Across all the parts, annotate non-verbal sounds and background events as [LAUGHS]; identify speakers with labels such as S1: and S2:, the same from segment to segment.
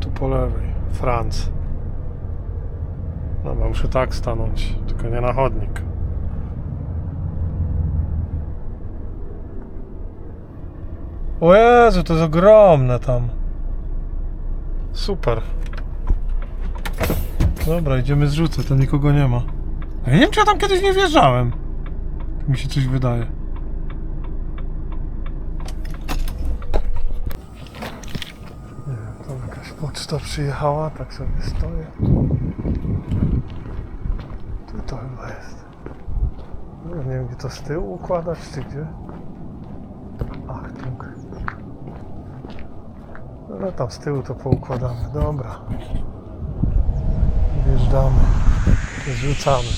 S1: Tu po lewej. Franc. Dobra, muszę tak stanąć, tylko nie na chodnik. O Jezu, to jest ogromne tam. Super. Dobra, idziemy zrzucę, tam nikogo nie ma. A ja nie wiem, czy ja tam kiedyś nie wjeżdżałem. Mi się coś wydaje. Nie wiem, tam jakaś poczta przyjechała, tak sobie stoję. Tu to chyba jest. No, nie wiem, gdzie to z tyłu układać, czy gdzie. Ach, dziękuję. No tam z tyłu to poukładamy. Dobra. Wjeżdżamy. Zrzucamy.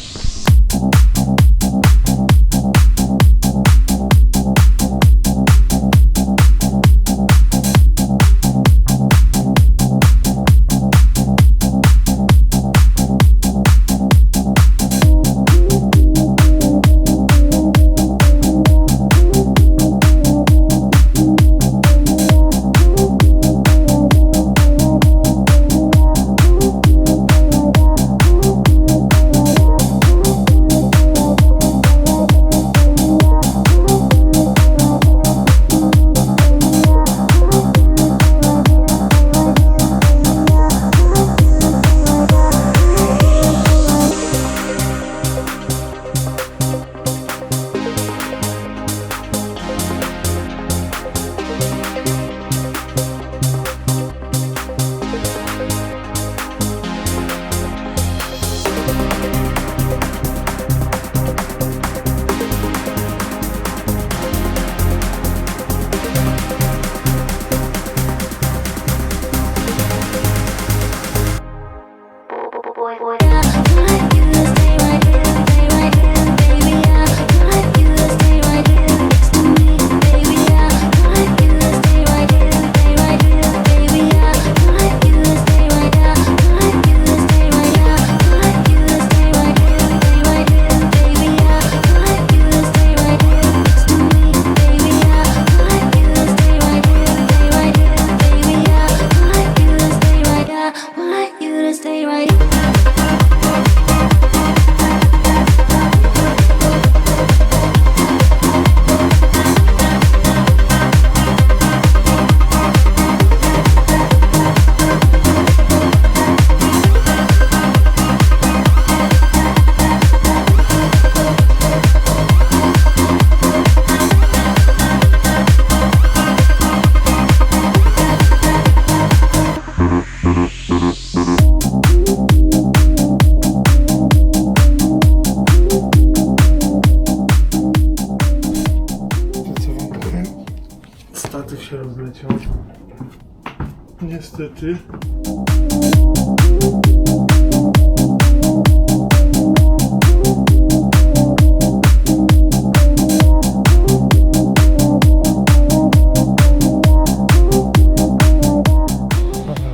S1: Dobra,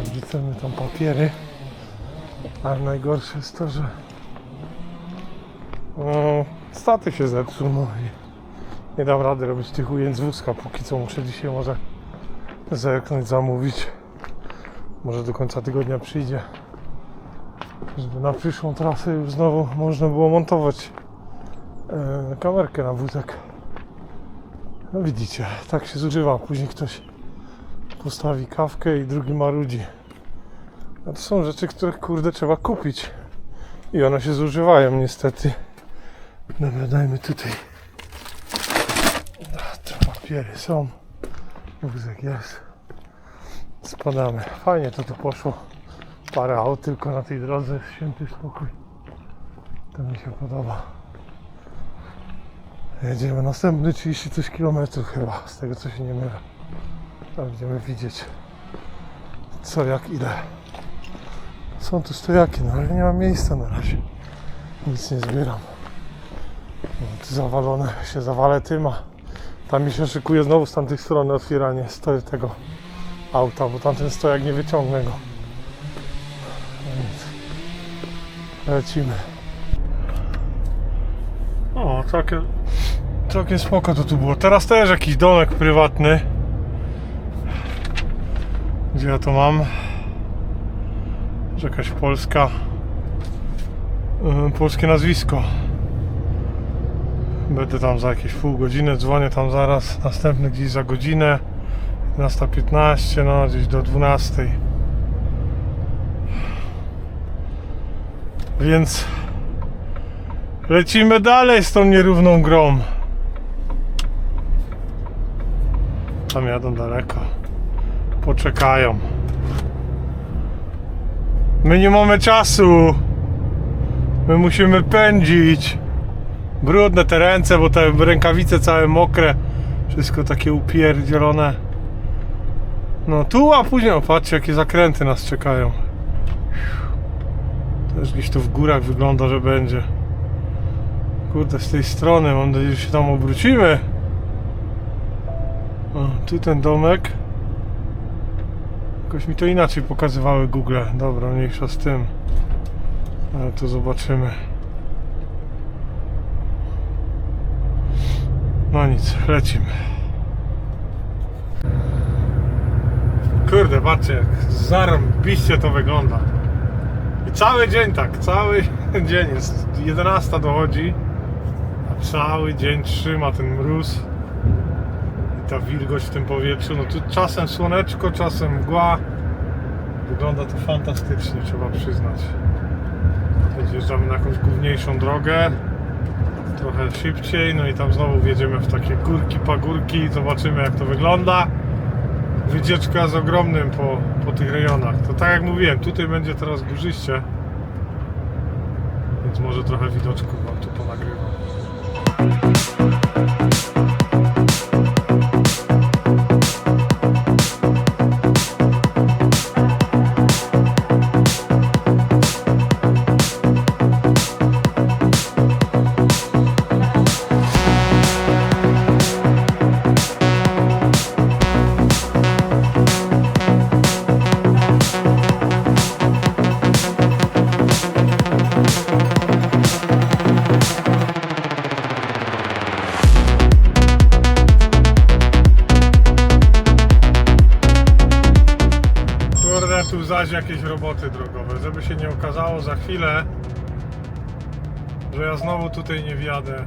S1: wrzucamy tam papiery. Ale najgorsze jest to, że o, statyw się zepsuł, no nie dam rady robić tych ujęć z wózka, póki co muszę dzisiaj może zerknąć, zamówić. Może do końca tygodnia przyjdzie, żeby na przyszłą trasę już znowu można było montować e, kamerkę na wózek. No widzicie, tak się zużywa. Później ktoś postawi kawkę i drugi marudzi. A to są rzeczy, które kurde trzeba kupić. I one się zużywają niestety. Dobra, dajmy tutaj te papiery są. Wózek jest. Spadamy. Fajnie to tu poszło. Parę aut tylko na tej drodze. Święty spokój. To mi się podoba. Jedziemy następny 30 coś kilometrów chyba, z tego co się nie mylę. Tam będziemy widzieć co, jak, ile. Są tu stojaki, no ale nie ma miejsca na razie. Nic nie zbieram. Tu zawalone się zawalę tym, a tam mi się szykuje znowu z tamtej strony otwieranie stoju tego auta, bo tamten stojak nie wyciągnę go. Lecimy. O, takie, takie spoko to tu było. Teraz też jakiś domek prywatny. Gdzie ja to mam? jakaś polska yy, polskie nazwisko. Będę tam za jakieś pół godziny, dzwonię tam zaraz, następny gdzieś za godzinę. 11.15, no gdzieś do 12. Więc lecimy dalej z tą nierówną grą. Tam jadą daleko. Poczekają. My nie mamy czasu. My musimy pędzić. Brudne te ręce, bo te rękawice całe mokre. Wszystko takie upierdzielone. No tu, a później, patrzcie jakie zakręty nas czekają. Też gdzieś tu w górach wygląda, że będzie. Kurde, z tej strony, mam nadzieję, że się tam obrócimy. O, tu ten domek. Jakoś mi to inaczej pokazywały Google. Dobra, mniejsza z tym. Ale to zobaczymy. No nic, lecimy. Kurde, patrzcie, jak zarąbiście to wygląda. I cały dzień tak, cały [LAUGHS] dzień jest. 11 dochodzi, a cały dzień trzyma ten mróz i ta wilgoć w tym powietrzu. No tu czasem słoneczko, czasem mgła. Wygląda to fantastycznie, trzeba przyznać. Zjeżdżamy na jakąś główniejszą drogę, trochę szybciej, no i tam znowu wjedziemy w takie górki, pagórki, zobaczymy jak to wygląda. Wycieczka z ogromnym po, po tych rejonach. To tak jak mówiłem, tutaj będzie teraz górzyście, więc może trochę widoczków wam tu ponagrywam. Za chwilę, że ja znowu tutaj nie wjadę.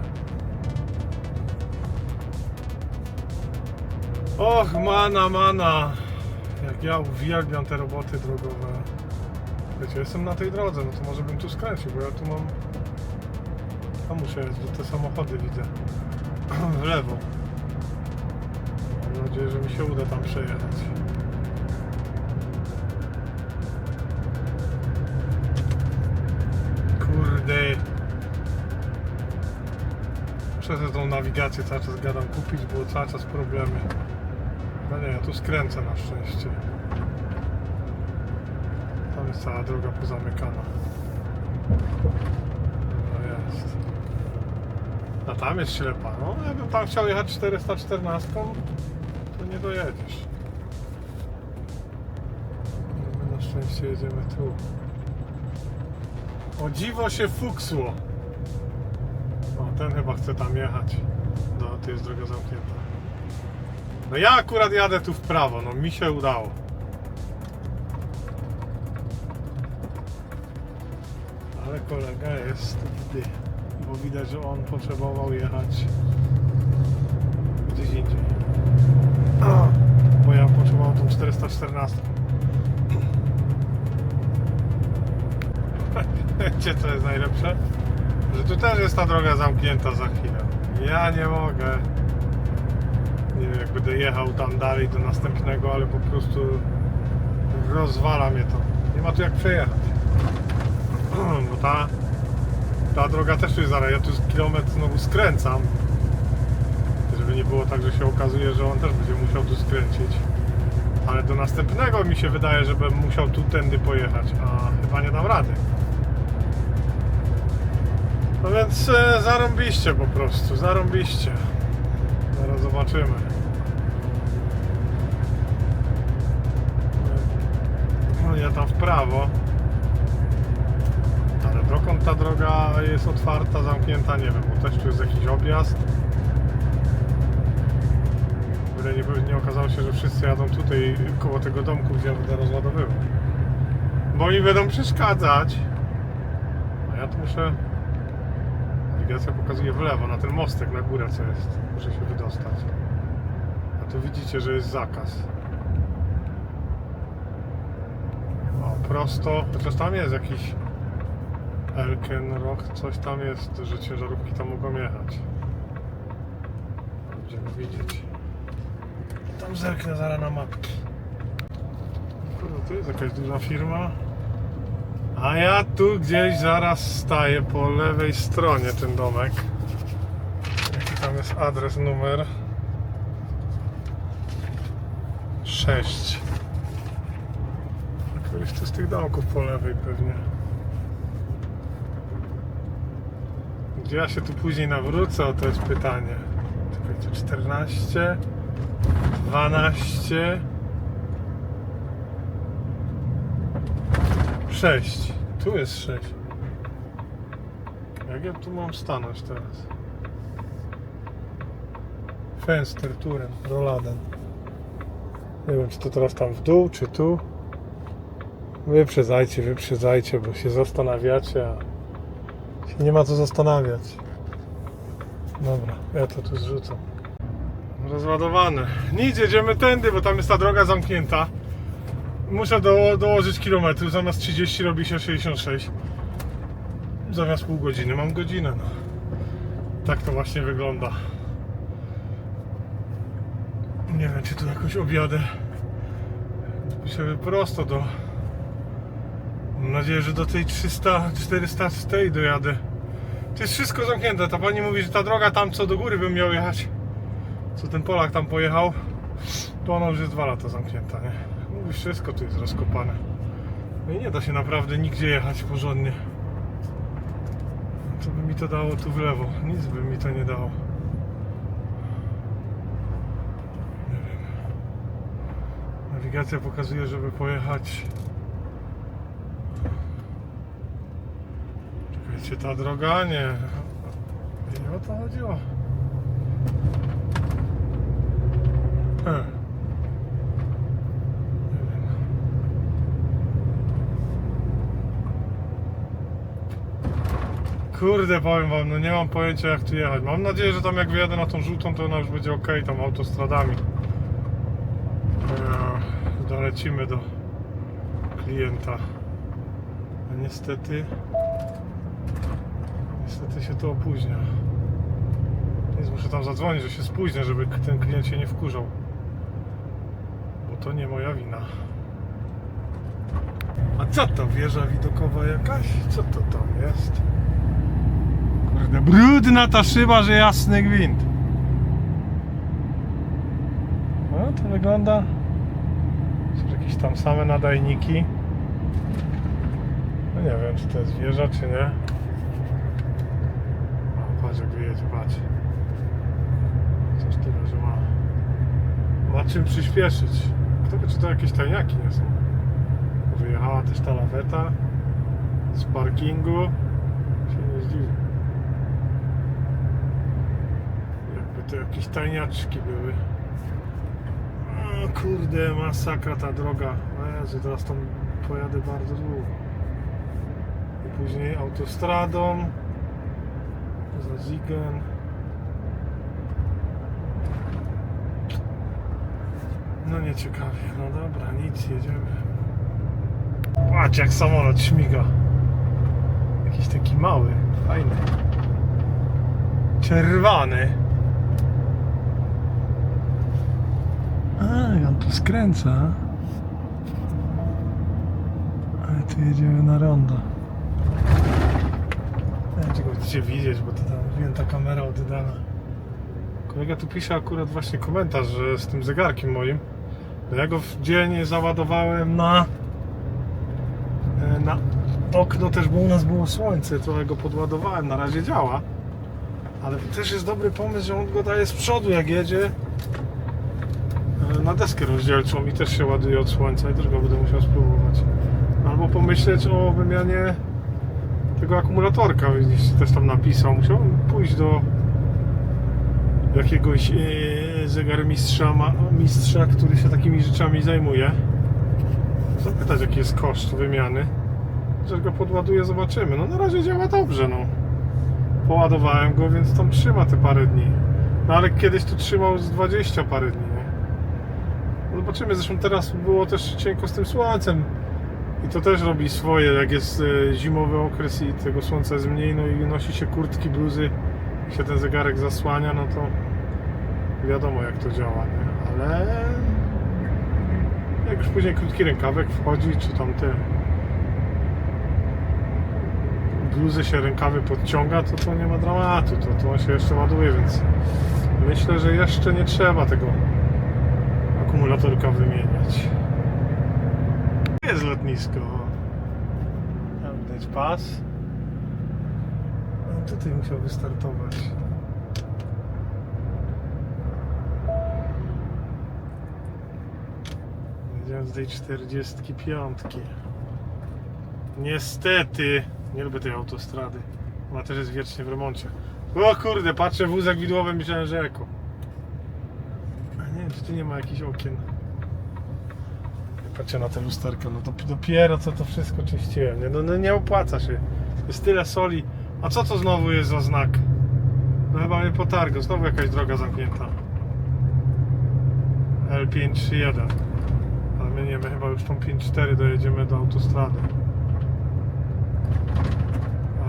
S1: Och, mana, mana. Jak ja uwielbiam te roboty drogowe. Wiecie, jestem na tej drodze, no to może bym tu skręcił, bo ja tu mam... Tam muszę bo te samochody widzę. [CLEARS THROAT] W lewo. Mam nadzieję, że mi się uda tam przejechać. Nawigację cały czas gadam kupić, było cały czas problemy. No nie, ja tu skręcę na szczęście. Tam jest cała droga pozamykana. No jest. A tam jest ślepa. No, jakbym tam chciał jechać 414, to nie dojedziesz. My na szczęście jedziemy tu. O dziwo się fuksło. O, ten chyba chce tam jechać. No, tu jest droga zamknięta. No ja akurat jadę tu w prawo, no mi się udało. Ale kolega jest wdy, bo widać, że on potrzebował jechać gdzieś indziej. Bo ja potrzebował tą 414. [LAUGHS] Wiecie co jest najlepsze? Że tu też jest ta droga zamknięta za chwilę. Ja nie mogę. Nie wiem jak będę jechał tam dalej do następnego, ale po prostu rozwala mnie to. Nie ma tu jak przejechać. [CLEARS THROAT] Bo ta, ta droga też jest zaraz. Ja tu kilometr znowu skręcam. Żeby nie było tak, że się okazuje, że on też będzie musiał tu skręcić. Ale do następnego mi się wydaje, że bym musiał tu tędy pojechać, a chyba nie dam rady. No więc e, zarąbiście po prostu, zarąbiście. Zaraz zobaczymy. No ja tam w prawo. Ale dokąd ta droga jest otwarta, zamknięta, nie wiem, bo też tu jest jakiś objazd. Byle nie, nie okazało się, że wszyscy jadą tutaj koło tego domku, gdzie ja będę rozładowywał. bo mi będą przeszkadzać. A ja tu muszę... Nawigacja pokazuje w lewo, na ten mostek na górę, co jest. Muszę się wydostać. A tu widzicie, że jest zakaz. O, prosto, chociaż tam jest jakiś Elkenroch, coś tam jest, że ciężarówki tam mogą jechać. Będziemy widzieć. Tam zerknę zaraz na mapki. Kurde, tu jest jakaś duża firma. A ja tu gdzieś zaraz staję po lewej stronie ten domek. Jaki tam jest adres, numer? 6. Któryś tu z tych domków po lewej pewnie. Gdzie ja się tu później nawrócę? O, to jest pytanie. Czekajcie, 14, 12, 6. Tu jest 6. Jak ja tu mam stanąć teraz? Fenster, turem, roladen. Nie wiem, czy to teraz tam w dół, czy tu. Wyprzedzajcie, wyprzedzajcie, bo się zastanawiacie, a się nie ma co zastanawiać. Dobra, ja to tu zrzucam. Rozładowane. Nic, jedziemy tędy, bo tam jest ta droga zamknięta. Muszę do, dołożyć kilometrów, zamiast 30 robi się 66. Zamiast pół godziny mam godzinę, no. Tak to właśnie wygląda. Nie wiem, czy tu jakoś objadę. Piszę prosto do... Mam nadzieję, że do tej 300, 400 z tej dojadę. To jest wszystko zamknięte. Ta pani mówi, że ta droga tam, co do góry bym miał jechać, co ten Polak tam pojechał, to ona już jest dwa lata zamknięta, nie? Wszystko tu jest rozkopane. No i nie da się naprawdę nigdzie jechać porządnie. Co by mi to dało tu w lewo? Nic by mi to nie dało. Nie wiem. Nawigacja pokazuje, żeby pojechać. Czekajcie, ta droga nie. Nie o to chodziło. Hm. Nie wiem. Kurde, powiem wam, no nie mam pojęcia jak tu jechać. Mam nadzieję, że tam jak wyjadę na tą żółtą, to ona już będzie ok, tam autostradami. Dolecimy do klienta. A niestety... Niestety się to opóźnia. Więc muszę tam zadzwonić, że się spóźnię, żeby ten klient się nie wkurzał. Bo to nie moja wina. A co to, wieża widokowa jakaś? Co to tam jest? Kurde, brudna ta szyba, że jasny gwint. No, to wygląda... Są jakieś tam same nadajniki. No nie wiem, czy to jest wieża, czy nie. O, patrz jak wyjedzie, patrz. Coś tyle, że ma... Ma czym przyspieszyć. Kto wie, czy to jakieś tajniaki nie są. Wyjechała też ta laweta z parkingu. Się nie zdziwię. Jakby to jakieś tajniaczki były. O kurde, masakra ta droga. O teraz tam pojadę bardzo długo. I później autostradą. Za Zigen. No nieciekawie, no dobra, nic, jedziemy. Patrz jak samolot śmiga. Jakiś taki mały, fajny. Czerwony. A, on tu skręca. Ale tu jedziemy na rondo. Nie wiem, go chcecie widzieć, bo to tam wiem, ta kamera oddana. Kolega tu pisze akurat właśnie komentarz, że z tym zegarkiem moim. Bo ja go w dzień załadowałem na e, na okno też, bo u nas było słońce, trochę go podładowałem, na razie działa. Ale to też jest dobry pomysł, że on go daje z przodu jak jedzie na deskę rozdzielczą i też się ładuje od słońca i też go będę musiał spróbować. Albo pomyśleć o wymianie tego akumulatorka, gdzieś też tam napisał. Musiałbym pójść do jakiegoś e, zegarmistrza, mistrza, który się takimi rzeczami zajmuje. zapytać jaki jest koszt wymiany. Że go podładuję, zobaczymy. No na razie działa dobrze, no. Poładowałem go, więc tam trzyma te parę dni. No ale kiedyś to trzymał z 20 parę dni, Zobaczymy, zresztą teraz było też cienko z tym słońcem. I to też robi swoje, jak jest e, zimowy okres i tego słońca jest mniej, no i nosi się kurtki, bluzy i się ten zegarek zasłania, no to wiadomo jak to działa, nie? Ale jak już później krótki rękawek wchodzi, czy tam te bluzy się rękawy podciąga, to to nie ma dramatu, to, to on się jeszcze ładuje, więc myślę, że jeszcze nie trzeba tego akumulatorka wymieniać. Jest lotnisko. Tam widać pas. No tutaj musiał wystartować. Jedziemy z tej 45. Niestety, nie lubię tej autostrady. Ona też jest wiecznie w remoncie. O kurde, patrzę wózek widłowy, myślałem, że eko. Wiem, czy tu nie ma jakichś okien. Patrzcie na te lusterka, no to dopiero co to wszystko czyściłem. Nie, no, no nie opłaca się. Jest tyle soli. A co to znowu jest za znak? No chyba mnie potargo, znowu jakaś droga zamknięta. L531. Ale my nie, my chyba już tą 5.4 dojedziemy do autostrady.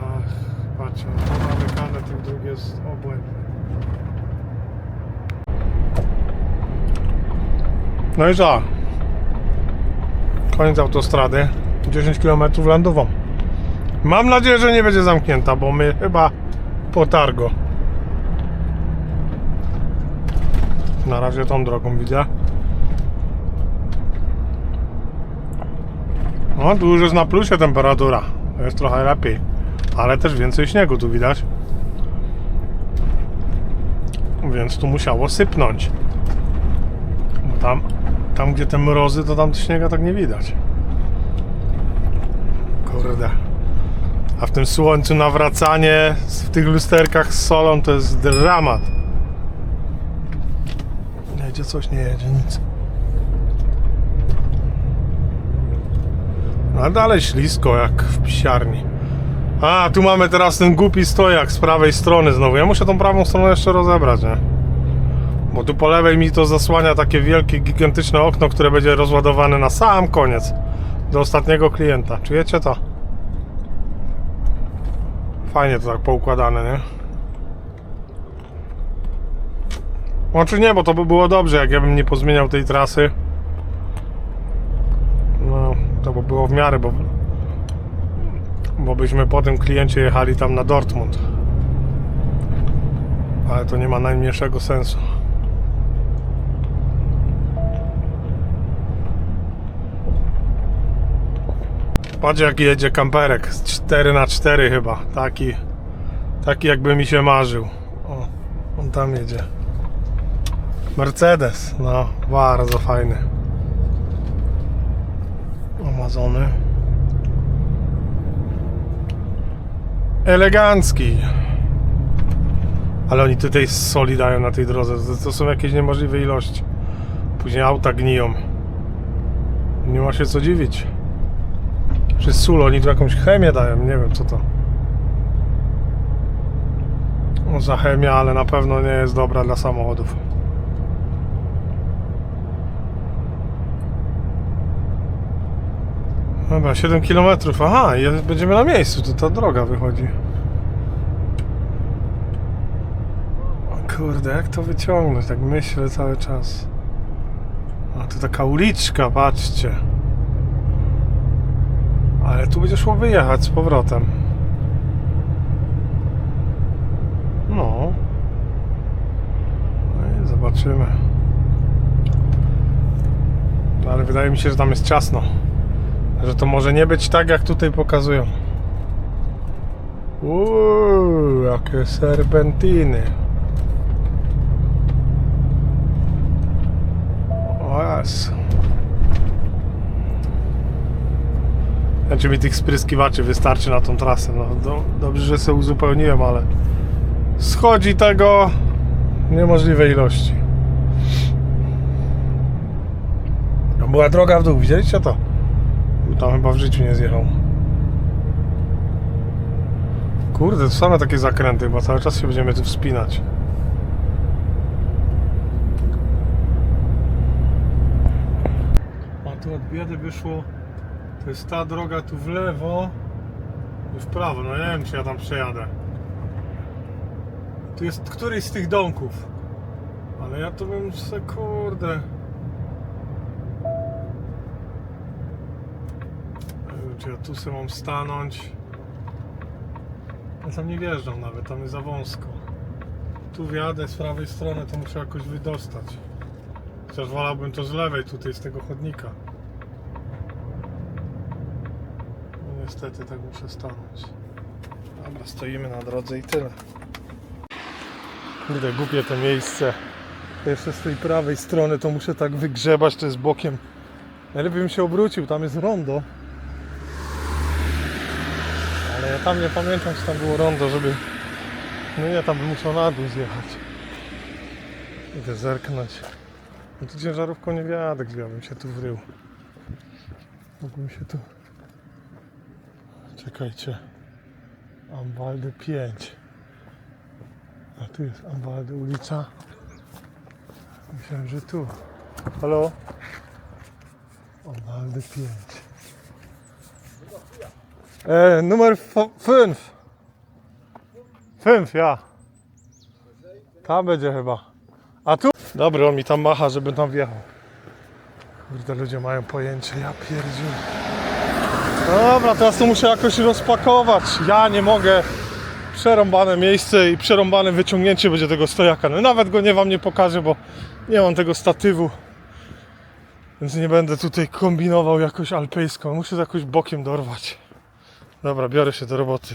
S1: Ach, patrzcie, no to zamykane, tych dróg jest obłędny. No i co? Koniec autostrady. 10 km landową. Mam nadzieję, że nie będzie zamknięta, bo my chyba po targo. Na razie tą drogą widzę. No, tu już jest na plusie temperatura. Jest trochę lepiej. Ale też więcej śniegu tu widać. Więc tu musiało sypnąć. Bo tam, tam gdzie te mrozy, to tam śniega tak nie widać. Kurde. A w tym słońcu nawracanie w tych lusterkach z solą to jest dramat. Jedzie coś, nie jedzie nic. A dalej ślisko jak w pisiarni. A, tu mamy teraz ten głupi stojak z prawej strony znowu. Ja muszę tą prawą stronę jeszcze rozebrać, nie? Bo tu po lewej mi to zasłania takie wielkie, gigantyczne okno, które będzie rozładowane na sam koniec. Do ostatniego klienta. Czujecie to? Fajnie to tak poukładane, nie? Znaczy nie, bo to by było dobrze, jak ja bym nie pozmieniał tej trasy. No, to by było w miarę, bo bo byśmy po tym kliencie jechali tam na Dortmund. Ale to nie ma najmniejszego sensu. Patrz jak jedzie kamperek z 4 na 4 chyba. Taki, taki jakby mi się marzył. O, on tam jedzie. Mercedes, no bardzo fajny. Amazony. Elegancki. Ale oni tutaj soli dają na tej drodze. To, to są jakieś niemożliwe ilości. Później auta gniją. Nie ma się co dziwić. Czy sól, oni tu jakąś chemię dają, nie wiem co to. No, za chemia, ale na pewno nie jest dobra dla samochodów. Dobra, 7 km. Aha, i będziemy na miejscu, to ta droga wychodzi. Kurde, jak to wyciągnąć? Tak myślę cały czas. A tu taka uliczka, patrzcie. Ale tu będzie szło wyjechać z powrotem. No. No i zobaczymy. No, ale wydaje mi się, że tam jest ciasno. Że to może nie być tak, jak tutaj pokazują. Uuu, jakie serpentiny. O Jezu. Znaczy mi tych spryskiwaczy wystarczy na tą trasę. No, do, dobrze, że sobie uzupełniłem, ale schodzi tego niemożliwej ilości. No, była droga w dół, widzieliście to? Tam chyba w życiu nie zjechał. Kurde, to same takie zakręty, bo cały czas się będziemy tu wspinać. A tu od biedy wyszło. Jest ta droga tu w lewo i w prawo. No nie wiem, czy ja tam przejadę. Tu jest któryś z tych domków. Ale ja to bym se kurde. Czy ja tu sobie mam stanąć? Ja tam nie wjeżdżam nawet, tam jest za wąsko. Tu wjadę z prawej strony, to muszę jakoś wydostać. Chociaż wolałbym to z lewej, tutaj z tego chodnika. No niestety tak muszę stanąć. Dobra, stoimy na drodze i tyle. Kurde, głupie to miejsce. Jeszcze z tej prawej strony to muszę tak wygrzebać, to jest bokiem. Najlepiej bym się obrócił, tam jest rondo. Ale ja tam nie pamiętam, czy tam było rondo, żeby... No nie, tam bym musiał na dół zjechać. Idę zerknąć. No tu ciężarówką nie wiadę, gdzie ja bym się tu wrył. Mógłbym się tu... Czekajcie. Ambaldy 5. A tu jest Ambaldy ulica. Myślałem, że tu. Halo? Ambaldy 5. E, numer 5. 5, ja. Tam będzie chyba. A tu? Dobry, on mi tam macha, żeby tam wjechał. Kurde, ludzie mają pojęcie, ja pierdziu. Dobra, teraz to muszę jakoś rozpakować. Ja nie mogę. Przerąbane miejsce i przerąbane wyciągnięcie będzie tego stojaka. No nawet go nie wam nie pokażę, bo nie mam tego statywu. Więc nie będę tutaj kombinował jakoś alpejsko. Muszę to jakoś bokiem dorwać. Dobra, biorę się do roboty.